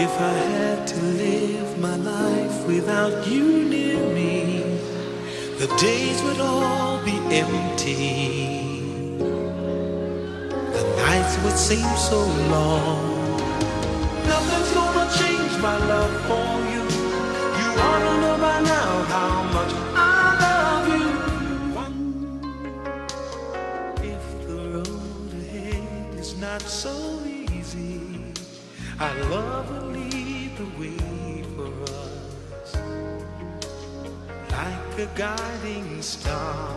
If I had to live my life without you near me, the days would all be empty. The nights would seem so long. Nothing's gonna change my love for you. You ought to know by now how much I love you. If the road ahead is not so easy, our love will lead the way for us. Like a guiding star,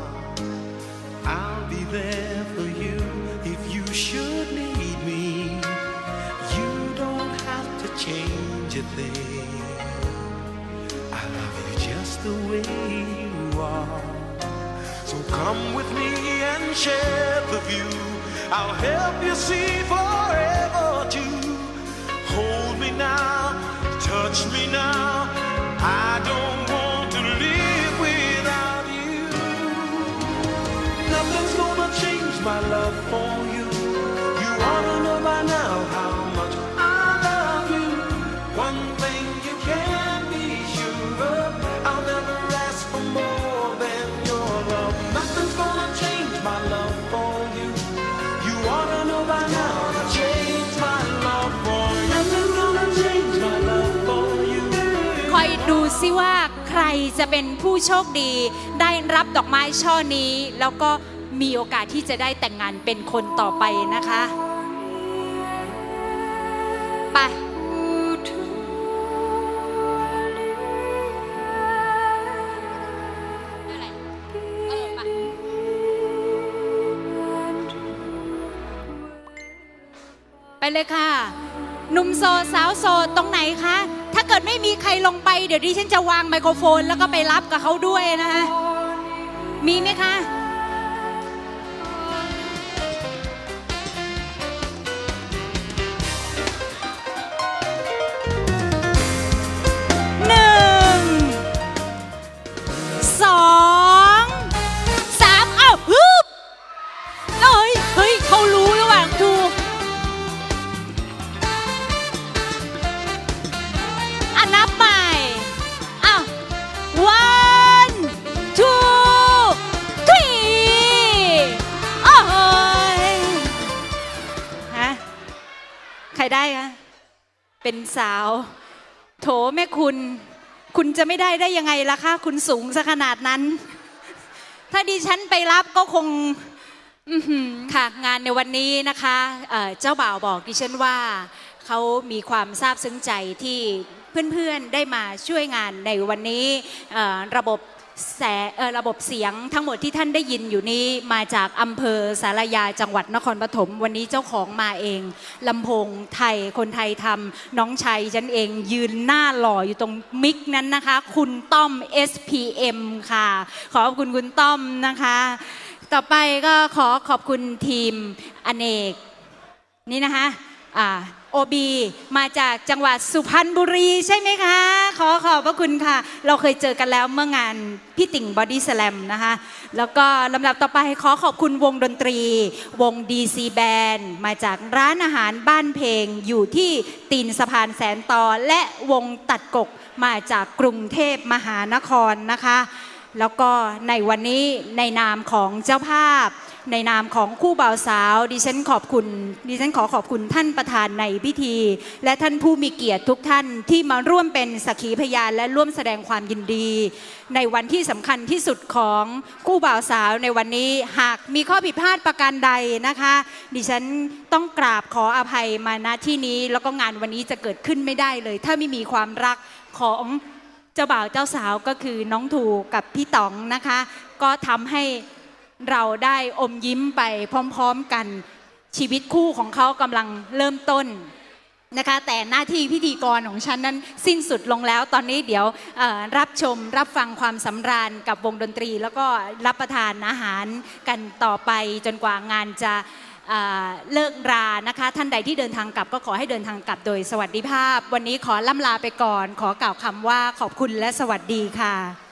I'll be there for you if you should need me. You don't have to change a thing. I love you just the way you are. So come with me and share the view. I'll help you see forever too. Now, touch me now. I don't want to live without you. Nothing's gonna change my love for ซิว่าใครจะเป็นผู้โชคดี ได้รับดอกไม้ช่อนี้ แล้วก็มีโอกาสที่จะได้แต่งงานเป็นคนต่อไปนะคะไปไปเลยค่ะ หนุ่มโสดสาวโสดตรงไหนคะ ถ้าเกิดไม่มีใครลงไป เดี๋ยวดิฉันจะวางไมโครโฟน แล้วก็ไปรับกับเขาด้วยนะคะมีไหมคะ ได้คะเป็นสาว โถแม่คุณ คุณจะไม่ได้ได้ยังไงล่ะคะคุณสูงซะขนาดนั้น ถ้าดิฉันไปรับก็คงค่ะงานในวันนี้นะคะเเจ้าบ่าวบอกดิฉันว่าเขามีความซาบซึ้งใจที่เพื่อนๆได้มาช่วยงานในวันนี้ระบบ แสเออระบบเสียงทั้งหมดที่ท่านได้ยินอยู่นี้มาจากอำเภอสารยาจังหวัดนครปฐมวันนี้เจ้าของมาเองลำโพงไทยคนไทยทำน้องชัยฉันเองยืนหน้าหล่ออยู่ตรงมิกนั้นนะคะ คุณต้อม SPM ค่ะ ขอบคุณคุณต้อมนะคะ ต่อไปก็ขอขอบคุณทีมอเนก นี่นะคะอ่า โอบีมาจากจังหวัดสุพรรณบุรีใช่ไหมคะ ขอขอบพระคุณค่ะ เราเคยเจอกันแล้วเมื่องานพี่ติ่งบอดี้สแลมนะคะ แล้วก็ลำดับต่อไปขอขอบคุณวงดนตรี วง DC Band มาจากร้านอาหารบ้านเพลงอยู่ที่ตีนสะพานแสนต่อ และวงตัดกกมาจากกรุงเทพมหานครนะคะ แล้วก็ในวันนี้ในนามของเจ้าภาพ ในนามของคู่บ่าวสาว ดิฉันขอบคุณดิฉันขอขอบคุณท่านประธานในพิธี และท่านผู้มีเกียรติทุกท่านที่มาร่วมเป็นสักขีพยานและร่วมแสดงความยินดี ในวันที่สำคัญที่สุดของคู่บ่าวสาวในวันนี้หากมีข้อผิดพลาดประการใดนะคะ ดิฉันต้องกราบขออภัยมาณที่นี้ แล้วก็งานวันนี้จะเกิดขึ้นไม่ได้เลย ถ้าไม่มีความรักของเจ้าบ่าวเจ้าสาวก็คือน้องถูกับพี่ต๋องนะคะ ก็ทำให้ เราได้อมยิ้มไปพร้อมๆกันชีวิตคู่ของเขากำลังเริ่มต้นนะคะแต่หน้าที่พิธีกรของฉันนั้นสิ้นสุดลงแล้ว ตอนนี้เดี๋ยวรับชมรับฟังความสำราญกับวงดนตรี แล้วก็รับประทานอาหารกันต่อไปจนกว่างานจะเลิกรานะคะ ท่านใดที่เดินทางกลับก็ขอให้เดินทางกลับโดยสวัสดิภาพ วันนี้ขอล่ำลาไปก่อน ขอกล่าวคำว่าขอบคุณและสวัสดีค่ะ